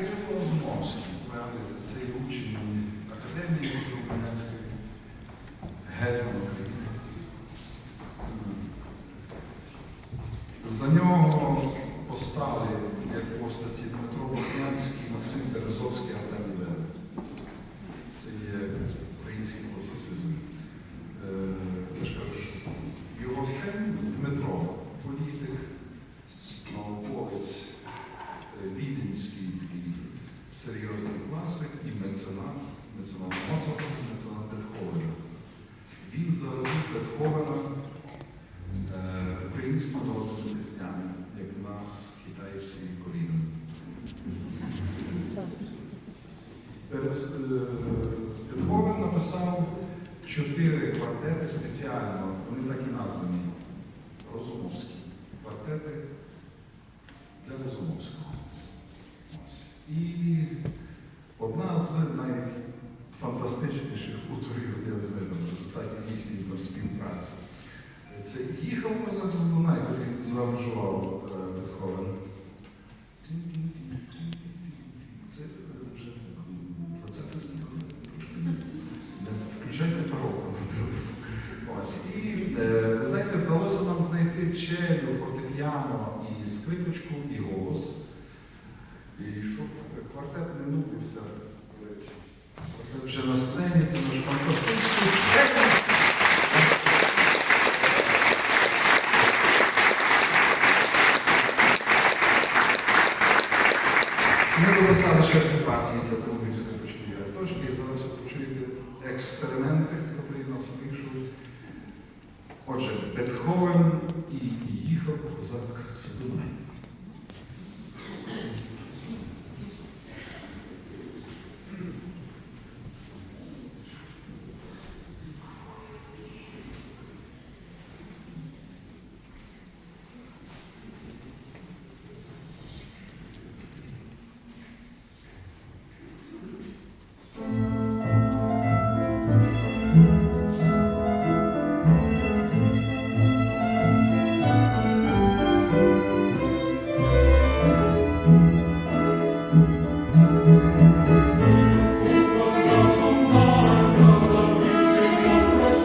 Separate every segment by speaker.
Speaker 1: Кирило Розумовський, пригадуєте, цей учень Академії Української гетьман України. За нього постали як постаті Дмитро Богданський, Максим Березовський, Артем Левин. Це є український класицизм. Е, його син Дмитро, е, українським народним пісням, як в нас Китай всі коріння. Берез- е, Бетховен написав чотири квартети спеціально, вони так і названі Розумовські. Квартети для Розумовського. І одна з найфантастичніших утворів, я не знаю, в результаті їхньої співпраці. Це їхав козак з Дунай, який зааранжував е, Бетховен. Це вже 20 століття. Включайте паровку на телефон. Ось. І, е, знаєте, вдалося нам знайти челю, фортепіано і скрипочку, і голос. І щоб квартет не нудився. Квартет вже на сцені, це наш фантастичний дописали ще дві партії для другої скрипочки і точки. І зараз ви почуєте експерименти, які нас вийшли. Отже, Бетховен і їхав козак Сидунай.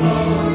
Speaker 1: song.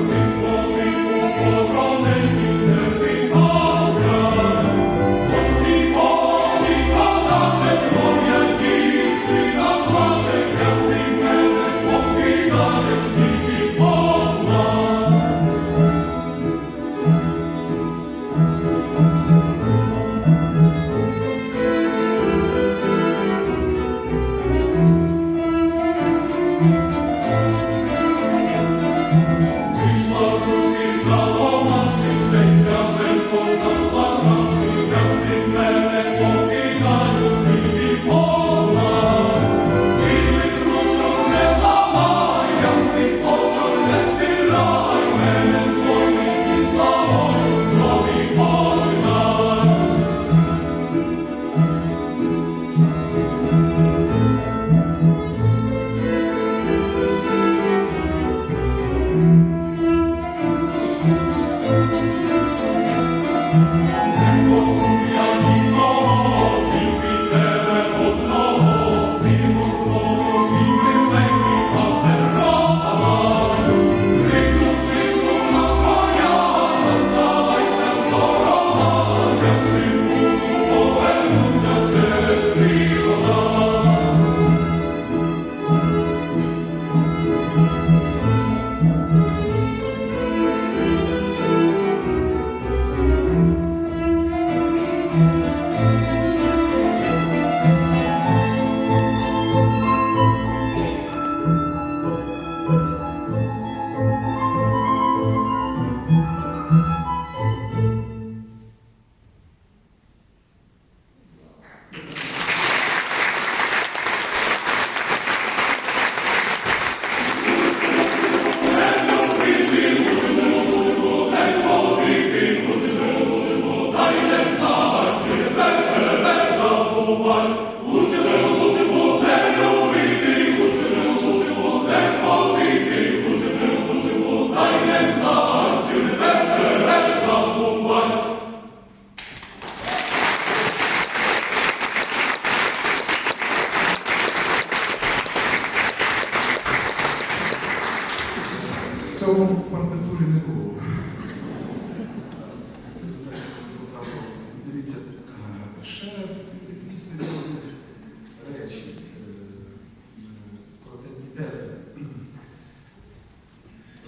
Speaker 1: Ще дві серйозні речі е, проти тези.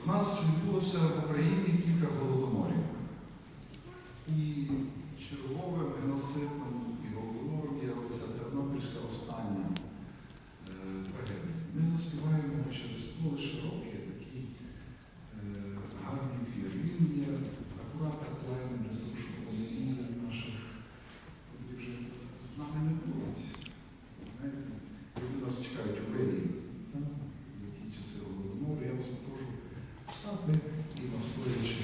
Speaker 1: У нас відбулося в Україні кілька голодоморів. і настоячи.